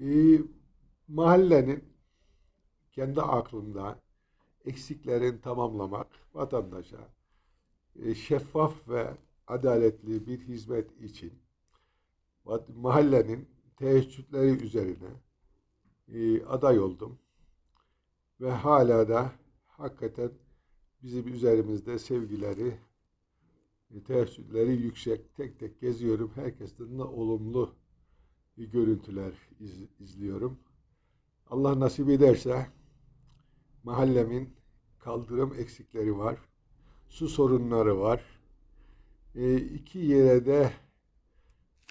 Ee, mahallenin kendi aklında eksiklerini tamamlamak, vatandaşa e, şeffaf ve adaletli bir hizmet için mahallenin teheccüdleri üzerine e, aday oldum. Ve hala da hakikaten bizim üzerimizde sevgileri, e, teheccüdleri yüksek. Tek tek geziyorum. Herkesten de olumlu görüntüler iz- izliyorum. Allah nasip ederse mahallemin kaldırım eksikleri var. Su sorunları var. E, iki yere de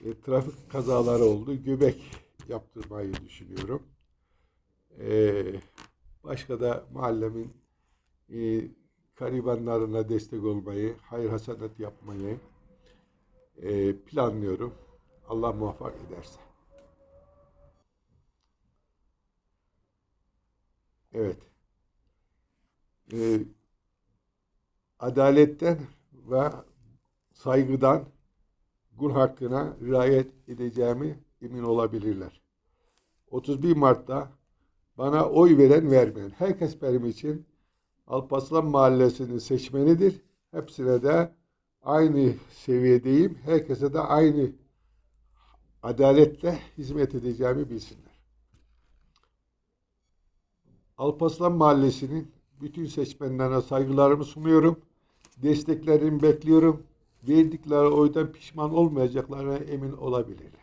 e, trafik kazaları oldu. Göbek yaptırmayı düşünüyorum. E, başka da mahallemin e, garibanlarına destek olmayı, hayır hasenat yapmayı e, planlıyorum. Allah muvaffak ederse. Evet. Ee, adaletten ve saygıdan kul hakkına riayet edeceğimi emin olabilirler. 31 Mart'ta bana oy veren vermeyen herkes benim için Alpaslan Mahallesi'nin seçmenidir. Hepsine de aynı seviyedeyim. Herkese de aynı adaletle hizmet edeceğimi bilsinler. Alpaslan Mahallesi'nin bütün seçmenlerine saygılarımı sunuyorum. Desteklerini bekliyorum. Verdikleri oydan pişman olmayacaklarına emin olabilirler.